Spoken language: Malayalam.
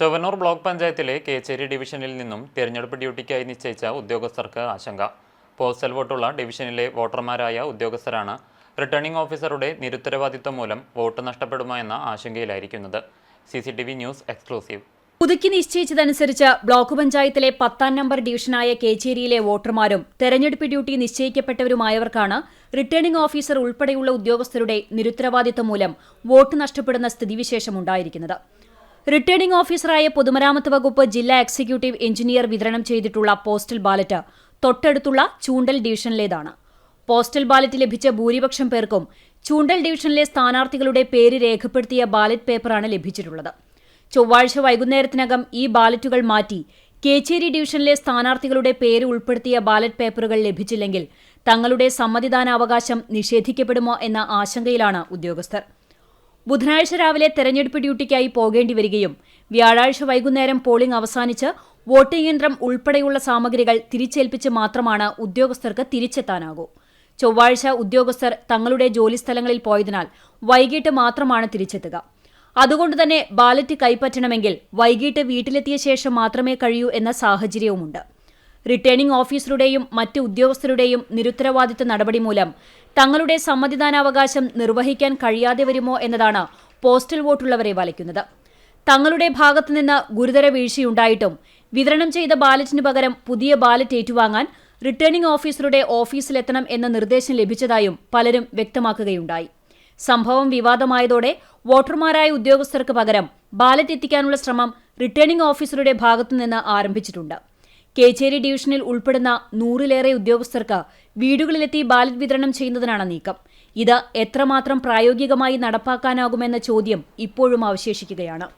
ചൊവ്വന്നൂർ ബ്ലോക്ക് പഞ്ചായത്തിലെ കേച്ചേരി ഡിവിഷനിൽ നിന്നും തിരഞ്ഞെടുപ്പ് ഡ്യൂട്ടിക്കായി നിശ്ചയിച്ച ഉദ്യോഗസ്ഥർക്ക് ആശങ്ക. പോസ്റ്റൽ വോട്ടുള്ള ഡിവിഷനിലെ വോട്ടർമാരായ ഉദ്യോഗസ്ഥരാണ് റിട്ടേണിംഗ് ഓഫീസറുടെ നിരുത്തരവാദിത്വം മൂലം വോട്ട് നഷ്ടപ്പെടുമോ എന്ന ആശങ്കയിലായിരിക്കുന്നത്. C C T V news exclusive. പുതുക്കി നിശ്ചയിച്ചതനുസരിച്ച് ബ്ലോക്ക് പഞ്ചായത്തിലെ പത്താം നമ്പർ ഡിവിഷനായ കേച്ചേരിയിലെ വോട്ടർമാരും തെരഞ്ഞെടുപ്പ് ഡ്യൂട്ടി നിശ്ചയിക്കപ്പെട്ടവരുമായവർക്കാണ് റിട്ടേണിംഗ് ഓഫീസർ ഉൾപ്പെടെയുള്ള ഉദ്യോഗസ്ഥരുടെ നിരുത്തരവാദിത്വം മൂലം വോട്ട് നഷ്ടപ്പെടുന്ന സ്ഥിതിവിശേഷമുണ്ടായിരിക്കുന്നത് റിട്ടേണിംഗ് ഓഫീസറായ പൊതുമരാമത്ത് വകുപ്പ് ജില്ലാ എക്സിക്യൂട്ടീവ് എഞ്ചിനീയർ വിതരണം ചെയ്തിട്ടുള്ള പോസ്റ്റൽ ബാലറ്റ് തൊട്ടടുത്തുള്ള ചൂണ്ടൽ ഡിവിഷനിലേതാണ്. പോസ്റ്റൽ ബാലറ്റ് ലഭിച്ച ഭൂരിപക്ഷം പേർക്കും ചൂണ്ടൽ ഡിവിഷനിലെ സ്ഥാനാർത്ഥികളുടെ പേര് രേഖപ്പെടുത്തിയ ബാലറ്റ് പേപ്പറാണ് ലഭിച്ചിട്ടുള്ളത്. ചൊവ്വാഴ്ച വൈകുന്നേരത്തിനകം ഈ ബാലറ്റുകൾ മാറ്റി കേച്ചേരി ഡിവിഷനിലെ സ്ഥാനാർത്ഥികളുടെ പേര് ഉൾപ്പെടുത്തിയ ബാലറ്റ് പേപ്പറുകൾ ലഭിച്ചില്ലെങ്കിൽ തങ്ങളുടെ സമ്മതിദാനാവകാശം നിഷേധിക്കപ്പെടുമോ എന്ന ആശങ്കയിലാണ് ഉദ്യോഗസ്ഥർ. ബുധനാഴ്ച രാവിലെ തെരഞ്ഞെടുപ്പ് ഡ്യൂട്ടിക്കായി പോകേണ്ടി വരികയും വ്യാഴാഴ്ച വൈകുന്നേരം പോളിംഗ് അവസാനിച്ച് വോട്ടിംഗ് യന്ത്രം ഉൾപ്പെടെയുള്ള സാമഗ്രികൾ തിരിച്ചേൽപ്പിച്ച് മാത്രമാണ് ഉദ്യോഗസ്ഥർക്ക് തിരിച്ചെത്താനാകൂ. ചൊവ്വാഴ്ച ഉദ്യോഗസ്ഥർ തങ്ങളുടെ ജോലിസ്ഥലങ്ങളിൽ പോയതിനാൽ വൈകിട്ട് മാത്രമാണ് തിരിച്ചെത്തുക. അതുകൊണ്ട് തന്നെ ബാലറ്റ് കൈപ്പറ്റണമെങ്കിൽ വൈകിട്ട് വീട്ടിലെത്തിയ ശേഷം മാത്രമേ കഴിയൂ എന്ന സാഹചര്യവുമുണ്ട്. റിട്ടേണിംഗ് ഓഫീസറുടെയും മറ്റ് ഉദ്യോഗസ്ഥരുടെയും നിരുത്തരവാദിത്ത നടപടി മൂലം തങ്ങളുടെ സമ്മതിദാനാവകാശം നിർവഹിക്കാൻ കഴിയാതെ വരുമോ എന്നതാണ് പോസ്റ്റൽ വോട്ടുള്ളവരെ വലയ്ക്കുന്നത്. തങ്ങളുടെ ഭാഗത്തുനിന്ന് ഗുരുതര വീഴ്ചയുണ്ടായിട്ടും വിതരണം ചെയ്ത ബാലറ്റിന് പകരം പുതിയ ബാലറ്റ് ഏറ്റുവാങ്ങാൻ റിട്ടേണിംഗ് ഓഫീസറുടെ ഓഫീസിലെത്തണം എന്ന നിർദ്ദേശം ലഭിച്ചതായും പലരും വ്യക്തമാക്കുകയുണ്ടായി. സംഭവം വിവാദമായതോടെ വോട്ടർമാരായ ഉദ്യോഗസ്ഥർക്ക് പകരം ബാലറ്റ് എത്തിക്കാനുള്ള ശ്രമം റിട്ടേണിംഗ് ഓഫീസറുടെ ഭാഗത്തുനിന്ന് ആരംഭിച്ചിട്ടുണ്ട്. കേച്ചേരി ഡിവിഷനിൽ ഉൾപ്പെടുന്ന നൂറിലേറെ ഉദ്യോഗസ്ഥർക്ക് വീടുകളിലെത്തി ബാലറ്റ് വിതരണം ചെയ്യുന്നതിനാണ് നീക്കം. ഇത് എത്രമാത്രം പ്രായോഗികമായി നടപ്പാക്കാനാകുമെന്ന ചോദ്യം ഇപ്പോഴും അവശേഷിക്കുകയാണ്.